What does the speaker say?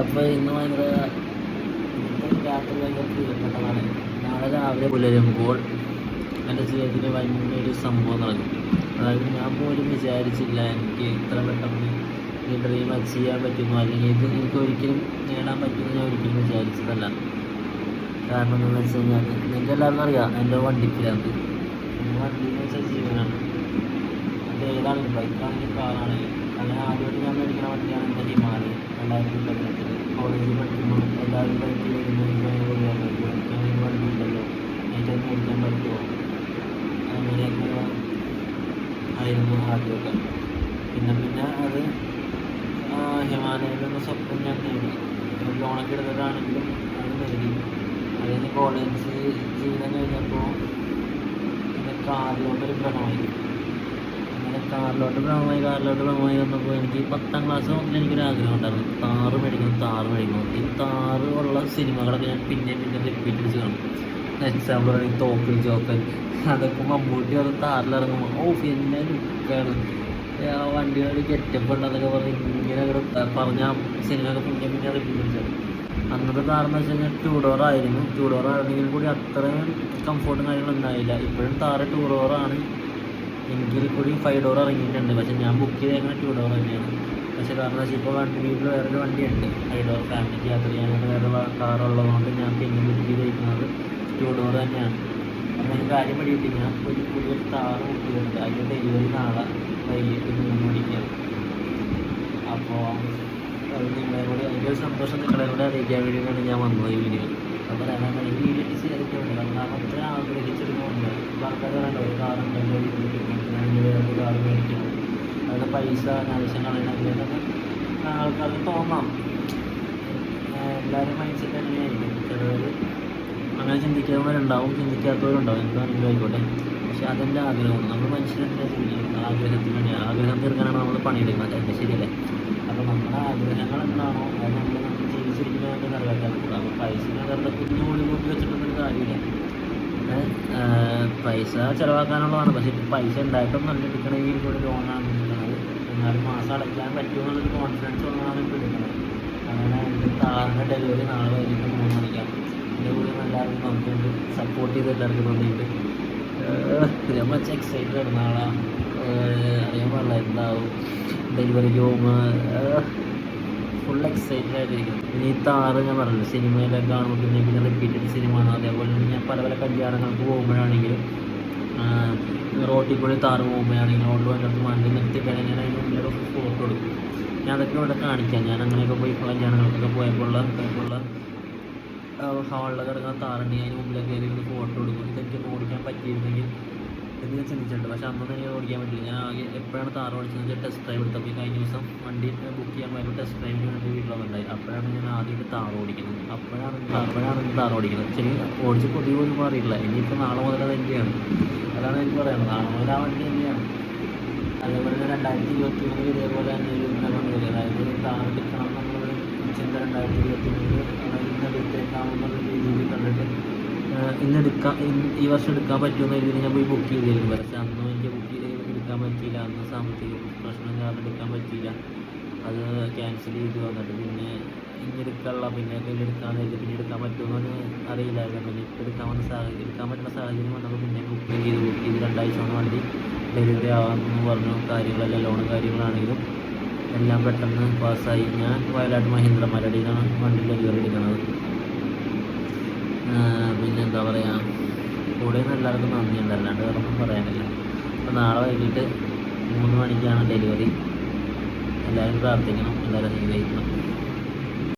അപ്പോൾ ഇന്ന് ഭയങ്കര രാത്രി ഭയങ്കര പ്രിയപ്പെട്ടതാണ് നാളെ രാവിലെ പുലരുമ്പോൾ എന്റെ ജീവിതത്തിൽ വലിയൊരു സംഭവം നടക്കും. അതായത് ഞാൻ പോലും വിചാരിച്ചില്ല എനിക്ക് ഇത്ര പെട്ടെന്ന് ഈ ഡ്രീം അച്ചീവ് ചെയ്യാൻ പറ്റുന്നു. അല്ലെങ്കിൽ ഇത് എനിക്ക് ഒരിക്കലും നേടാൻ പറ്റുമെന്ന് ഞാൻ ഒരിക്കലും വിചാരിച്ചതല്ല. കാരണം എന്താണെന്ന് വെച്ച് കഴിഞ്ഞാൽ നിങ്ങൾക്ക് എല്ലാവർക്കും അറിയാം എന്റെ വണ്ടിക്കിലാണ് വണ്ടി എന്ന് വെച്ചാൽ ജീവനാണ്. അത് ഏതാണെങ്കിലും ബൈക്കാണെങ്കിലും കാറാണെങ്കിലും അങ്ങനെ ആദ്യമായിട്ട് ഞാൻ മേടിക്കണ വണ്ടിയാണ് എന്റെ ഹിമാലയ രണ്ടായിരത്തി പതിനെട്ടിൽ കോളേജിൽ പഠിക്കുമ്പോൾ എല്ലാവരും പഠിച്ച് വരുമ്പോൾ എനിക്ക് ഭയങ്കര ഉപയോഗമായിരുന്നു എനിക്ക് വണ്ടി ഉണ്ടല്ലോ എനിക്കത് മേടിക്കാൻ പറ്റുമോ? അങ്ങനെയൊക്കെ ആയിരുന്നു ആദ്യമൊക്കെ. പിന്നെ പിന്നെ അത് ഹിമാലയയിലുള്ള സ്വപ്നം ഞാൻ നേടി ലോണൊക്കെ എടുത്തിട്ടാണെങ്കിലും അത് നേടി അതിന് കോളേജ് ജീവിതം കഴിഞ്ഞപ്പോൾ പിന്നെ കാറിലോട്ടൊരു ഭ്രമമായി കാറിലോട്ട് ഭ്രമമായി കാറിലോട്ട് ഭ്രമമായി വന്നപ്പോൾ എനിക്ക് പത്താം ക്ലാസ് മുതൽ എനിക്കൊരു ആഗ്രഹം ഉണ്ടായിരുന്നു താറ് മേടിക്കണം താറ് മേടിക്കണം. ഈ താറ് ഉള്ള സിനിമകളൊക്കെ ഞാൻ പിന്നെ പിന്നെ റിപ്പീറ്റ് അടിച്ച് കാണും. എക്സാമ്പിൾ പറയുന്നത് തോക്ക് ജോക്കൻ അതൊക്കെ മമ്മൂട്ടി അത് താറിലിറങ്ങുമ്പോൾ ഓ പിന്നെ ലുക്കാണ്. ആ വണ്ടികളുടെ ഗെറ്റപ്പ് ഉണ്ടെന്നൊക്കെ പറഞ്ഞ് ഇങ്ങനെ അങ്ങോട്ട് പറഞ്ഞ സിനിമയൊക്കെ പിന്നെ പിന്നെ റിപ്പീറ്റ് അടിച്ചത് അന്നത്തെ താറെന്ന് വെച്ച് കഴിഞ്ഞാൽ ടൂ ഡോർ ആയിരുന്നു. ടൂ ഡോർ ആയിരുന്നെങ്കിൽ കൂടി അത്രയും കംഫോർട്ടും കാര്യങ്ങളും ഉണ്ടായില്ല. ഇപ്പോഴും താറ് ടൂ ഡോറാണ് എങ്കിൽ കൂടി ഫൈവ് ഡോർ ഇറങ്ങിയിട്ടുണ്ട്. പക്ഷേ ഞാൻ ബുക്ക് ചെയ്ത് അങ്ങനെ ടു ഡോർ തന്നെയാണ്. പക്ഷേ കാരണം വെച്ചാൽ ഇപ്പോൾ വണ്ടി വീട്ടിൽ വേറൊരു വണ്ടിയുണ്ട്. ഫൈവ് ഡോർ ഫാമിലിക്ക് യാത്ര ചെയ്യാനായിട്ട് വേറെ കാർ ഉള്ളതുകൊണ്ട് ഞാൻ പിന്നെ ബുക്ക് ചെയ്തിരിക്കുന്നത് ടു ഡോർ തന്നെയാണ്. അപ്പോൾ ഞാൻ കാര്യം പഠിയിട്ട് ഞാൻ ഒരു പുതിയൊരു കാർ ബുക്ക് ചെയ്തിട്ടുണ്ട്. അതിന്റെ ഡെലിവറി നാളെ വൈകിട്ട് മൂന്ന് മണിക്കാണ്. അപ്പോൾ നിങ്ങളെ കൂടെ അതിന്റെ ഒരു സന്തോഷം നിങ്ങളെ കൂടെ അറിയിക്കാൻ വേണ്ടിയിട്ടാണ് ഞാൻ വന്നത് ഈ വീഡിയോ അപ്പോൾ അതാണ് ഈ വീഡിയോ ചെയ്തിട്ടുണ്ട്. കാരണം അത്ര ആഗ്രഹിച്ചിരുന്നുണ്ട് ആൾക്കാർ ഒരു കാർ ഉണ്ടെങ്കിൽ പേർക്ക് മേടിക്കുന്നത് അതിന്റെ പൈസ ആവശ്യം കളയണമെന്നൊക്കെ ആൾക്കാർക്ക് തോന്നാം. എല്ലാവരും മൈൻഡ് സെറ്റ് തന്നെയായിരിക്കും ചിലവർ അങ്ങനെ ചിന്തിക്കുന്നവരുണ്ടാവും ചിന്തിക്കാത്തവരുണ്ടാവും. എന്താണെങ്കിലും ആയിക്കോട്ടെ. പക്ഷെ അതെന്റെ ആഗ്രഹമാണ് നമ്മൾ മനുഷ്യരെന്താ ചിന്തിക്കുന്നത് ആഗ്രഹത്തിന് വേണ്ടി. ആഗ്രഹം തീർക്കാനാണ് നമ്മൾ പണിയെടുക്കുന്നത്. എന്റെ ശരിയല്ലേ? അപ്പോൾ നമ്മുടെ ആഗ്രഹങ്ങൾ എന്താണോ അത് നമ്മൾ ജീവിച്ചിരിക്കുന്നതൊക്കെ നിറവേറ്റാൻ പറ്റുള്ളൂ അപ്പോൾ പൈസ വെറുതെ കുഞ്ഞു മുകളിൽ കൂട്ടി വെച്ചിട്ടൊന്നും കാര്യമില്ല. പൈസ ചിലവാക്കാനുള്ളതാണ്. പക്ഷേ പൈസ ഉണ്ടായിട്ടും നല്ല എടുക്കണമെങ്കിൽ കൂടി ലോണാണ് എടുക്കുന്നത് എന്നാലും മാസം അടയ്ക്കാൻ പറ്റുമെന്നുള്ളൊരു കോൺഫിഡൻസ് ഉള്ളതാണ് ഇപ്പോൾ എടുക്കുന്നത് അങ്ങനെ എന്റെ താറിന്റെ ഡെലിവറി നാളെ വൈകിട്ട് മൂന്ന് മണിക്കാണ്. എന്റെ കൂടെ എല്ലാവരും നോക്കിയിട്ട് സപ്പോർട്ട് ചെയ്ത് എല്ലാവർക്കും തോന്നിയിട്ട് ഞാൻ മച്ച് എക്സൈറ്റഡ് ആണ് നാളെ. അറിയാൻ പാടില്ല എന്താവും. ഡെലിവറിക്ക് പോകുമ്പോൾ ഫുൾ എക്സൈറ്റഡ് ആയിട്ടിരിക്കുന്നു. ഇനി താറ് ഞാൻ പറഞ്ഞു സിനിമയിലൊക്കെ കാണുമ്പോൾ പിന്നെ പിന്നെ റിപ്പീറ്റഡ് സിനിമ ആണ്. അതേപോലെ തന്നെ ഞാൻ പല പല കല്യാണങ്ങൾക്ക് പോകുമ്പോഴാണെങ്കിലും റോട്ടിൽ കൂടി താറ് പോകുമ്പോഴാണെങ്കിലും റോഡിൽ വന്നിട്ട് വണ്ടി നിർത്തിയിട്ടാണെങ്കിൽ ഞാൻ അതിന് മുന്നിലൊക്കെ ഫോട്ടോ എടുക്കും ഞാൻ അതൊക്കെ ഇവിടെ കാണിക്കാം. ഞാൻ അങ്ങനെയൊക്കെ പോയി കല്യാണങ്ങൾക്കൊക്കെ പോയപ്പോൾ പോയപ്പോൾ ഹാളിലൊക്കെ കിടക്കുന്ന താറുണ്ടെങ്കിൽ അതിന് മുമ്പിലൊക്കെ ഫോട്ടോ എടുക്കും ഇതൊക്കെ ഓടിക്കാൻ പറ്റിയിരുന്നെങ്കിൽ എന്ന് ഞാൻ ചിന്തിച്ചിട്ടുണ്ട് പക്ഷേ അന്നൊന്നും എനിക്ക് ഓടിക്കാൻ പറ്റില്ല ഞാൻ ആകെ എപ്പോഴാണ് താറ് ഓടിച്ചത്? വെച്ചാൽ ടെസ്റ്റ് ഡ്രൈവ് എടുത്തപ്പോൾ ഈ കഴിഞ്ഞ ദിവസം വണ്ടി ബുക്ക് ചെയ്യാൻ പോയപ്പോൾ ടെസ്റ്റ് ഡ്രൈവിന് വേണ്ടി വീട്ടിൽ വന്നിട്ടുണ്ടായി. അപ്പോഴാണ് ഞാൻ ആദ്യമായിട്ട് താറ് ഓടിക്കുന്നത്. അപ്പോഴാണ് അപ്പോഴാണ് താറ് ഓടിക്കുന്നത്. ശരി ഓടിച്ച് കൊതി അറിയില്ല മാറിയില്ല ഇനിയിപ്പോൾ നാളെ മുതൽ അത് തന്നെയാണ്. അതാണ് എനിക്ക് പറയുന്നത് നാളെ മുതൽ ആ വണ്ടി തന്നെയാണ്. അതേപോലെ തന്നെ രണ്ടായിരത്തി ഇരുപത്തി മൂന്നിൽ ഇതേപോലെ തന്നെ ഒരു ഉന്നതം വരും അതായത് താറ് എടുക്കണം എന്നുള്ളൊരു ചിന്ത രണ്ടായിരത്തി ഇരുപത്തി മൂന്നിൽ ഇന്ന് എടുത്തേക്കാമെന്നുള്ള രീതിയിൽ കണ്ടിട്ട് ഇന്ന് എടുക്കാൻ ഈ വർഷം എടുക്കാൻ പറ്റുമെന്ന് കരുതി ഞാൻ പോയി ബുക്ക് ചെയ്തിരുന്നു. പക്ഷേ അന്നും എനിക്ക് ബുക്ക് ചെയ്ത് എടുക്കാൻ പറ്റിയില്ല. അന്ന് സാമ്പത്തിക പ്രശ്നം കാരണം എടുക്കാൻ പറ്റിയില്ല. അത് ക്യാൻസൽ ചെയ്ത്. വന്നിട്ട് പിന്നെ ഇനി എടുക്കാനുള്ള പിന്നെ എന്തെങ്കിലും എടുക്കാൻ കരുതി പിന്നെ എടുക്കാൻ പറ്റുമെന്ന് അറിയില്ലായിരുന്നു. പിന്നെ ഇപ്പം എടുക്കാൻ വന്ന സാഹചര്യം എടുക്കാൻ പറ്റുന്ന സാഹചര്യം വന്നപ്പോൾ പിന്നെ ബുക്ക് ചെയ്ത് ബുക്ക് ചെയ്ത് രണ്ടാഴ്ച കൊണ്ട് വണ്ടി ഡെലിവറി ആവാമെന്ന് പറഞ്ഞു. കാര്യങ്ങളെല്ലാം ലോണും കാര്യങ്ങളാണെങ്കിലും എല്ലാം പെട്ടെന്ന് പാസ്സായി ഞാൻ വയനാട് മഹീന്ദ്ര മരടിയിലാണ് വണ്ടി ഡെലിവറി എടുക്കുന്നത്. പിന്നെ എന്താ പറയുക കൂടെ നിന്ന് എല്ലാവർക്കും നന്ദിയുണ്ട്. അല്ലാണ്ട് വേറെ ഒന്നും പറയാനില്ല. അപ്പോൾ നാളെ വൈകിട്ട് മൂന്ന് മണിക്കാണ് ഡെലിവറി. എല്ലാവരും പ്രാർത്ഥിക്കണം. എല്ലാവരും അനുഗ്രഹിക്കണം